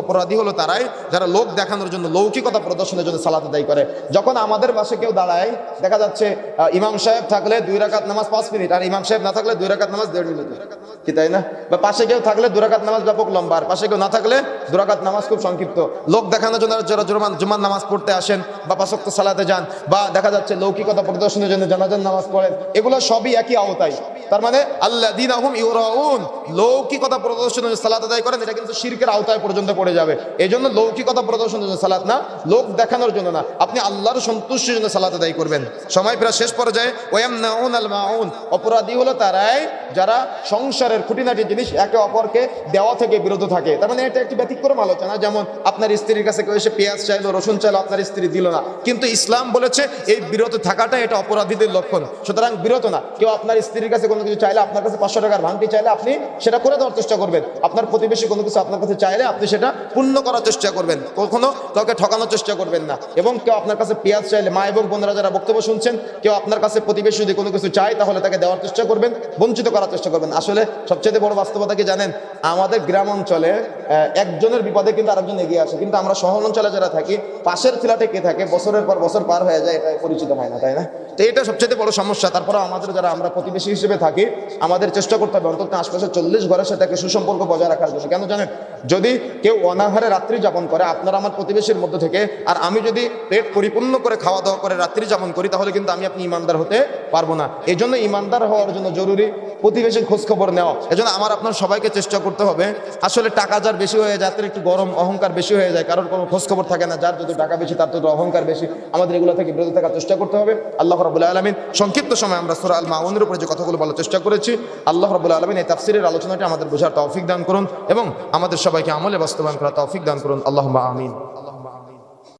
অপরাধী হলো তারাই যারা লোক দেখানোর জন্য, লৌকিকতা প্রদর্শনের জন্য সালাত আদায় করে। যখন আমাদের পাশে কেউ দাঁড়ায়, দেখা যাচ্ছে ইমাম সাহেব থাকলে দুই রাকাত নামাজ পাঁচ মিনিট, আর ইমাম সাহেব না থাকলে দুই রাকাত নামাজ দেড় মিনিট। কি তাই না? বা পাশে কেউ থাকলে দুই রাকাত নামাজ ব্যাপক লম্বা, আর পাশে কেউ না থাকলে দুই রাকাত নামাজ খুব সংক্ষিপ্ত। লোক দেখানোর জন্য যারা জুরমান জুমার নামাজ পড়তে আসেন বা পাঁচক্ত সালাতে যান, বা দেখা যাচ্ছে, লৌকিকতা প্রদর্শনের জন্য জানাজান নামাজ পড়েন, এগুলো সবই একই আওতায়। তার মানে আল্লাহ দিন আহম ইউরাউন, লৌকিকতা প্রদর্শন সালাত আদায় করেন, এটা কিন্তু শিরকের আওতায় পর্যন্ত পড়ে যাবে। এই জন্য লৌকিকতা প্রদর্শন সালাত না, লোক দেখানোর জন্য না। আপনি আল্লাহর সন্তুষ্টির জন্য সালাত আদায় করবেন। সময় প্রায় শেষ পর্যায়ে ওয়াম নাউন আল মাউন, অপরাধী হলো তারাই যারা সংসারের খুঁটিনাটি জিনিস একে অপরকে দেওয়া থেকে বিরত থাকে। তার মানে এটা একটি ব্যতিক্রম আলোচনা। যেমন আপনার স্ত্রীর কাছে কেউ এসে পেঁয়াজ চাইলো, রসুন চাইলো, আপনার স্ত্রী দিল না। কিন্তু ইসলাম বলেছে এই বিরত থাকাটা এটা অপরাধীদের লক্ষণ। সুতরাং বিরত না। কেউ আপনার স্ত্রীর কাছে কোনো কিছু চাইলে, আপনার কাছে পাঁচশো টাকার ভাঙটি চাইলে আপনি সেটা করে দেওয়ার চেষ্টা করবেন। আপনার প্রতিবেশী কোনো কিছু আপনার কাছে চাইলে আপনি সেটা পূর্ণ করার চেষ্টা করবেন। কখনো কাউকে ঠকানোর চেষ্টা করবেন না। এবং কেউ আপনার কাছে পেঁয়াজ চাইলে, মা এবং বোনেরা যারা বক্তব্য শুনছেন, কেউ আপনার কাছে প্রতিবেশী যদি কোনো কিছু চায়, তাহলে তাকে দেওয়ার চেষ্টা করবেন। বঞ্চিত করার চেষ্টা করবেন। আসলে সবচেয়ে বড় বাস্তবতা কি জানেন? আমাদের গ্রাম অঞ্চলে একজনের বিপদে কিন্তু আরেকজন এগিয়ে আসে। কিন্তু আমরা শহর অঞ্চলে যারা থাকি, পাশের ফ্ল্যাটে কে থাকে, বছরের পর বছর পার হয়ে যায় এটা পরিচিত হয় না, তাই না? তো এটা সবচেয়ে বড় সমস্যা। তারপরে আমাদের যারা আমরা প্রতিবেশী হিসেবে থাকি, আমাদের চেষ্টা করতে হবে অন্তত আশপাশে চল্লিশ ঘরের সাথে সুসম্পর্ক বজায় রাখার জন্য। কেন জানেন? যদি কেউ অনাহারে রাত্রি যাপন করে, আপনার আমার প্রতিবেশীর মধ্যে থেকে, আর আমি যদি পেট পরিপূর্ণ করে খাওয়া দাওয়া করে রাত্রি যাপন করি, তাহলে কিন্তু আমি আপনি ইমানদার হতে পারব না। এই জন্য ইমানদার হওয়ার জন্য জরুরি প্রতিবেশীর খোঁজ খবর নেওয়া। এজন্য আমার আপনার সবাইকে চেষ্টা করতে হবে। আসলে টাকা যার বেশি হয়ে যায়, তার একটু গরম অহংকার বেশি হয়ে যায়, কারোর কোনো খোঁজখবর থাকে না। যার যত টাকা বেশি, তার তত অহংকার বেশি। আমাদের এগুলো থেকে বিরত থাকার চেষ্টা করতে হবে। আল্লাহ রবুল্লা আলমিন সংক্ষিপ্ত সময় আমরা সুরা আল মাউনের উপরে যে কথাগুলো বলার চেষ্টা করেছি, আল্লাহ রবুল্লা আলমিন এই তাফসিরের আলোচনাটি আমাদের বোঝার তৌফিক দান করুন এবং আমাদের সবাইকে আমলে বাস্তবায়ন করা তৌফিক দান করুন। আল্লাহ আমিন।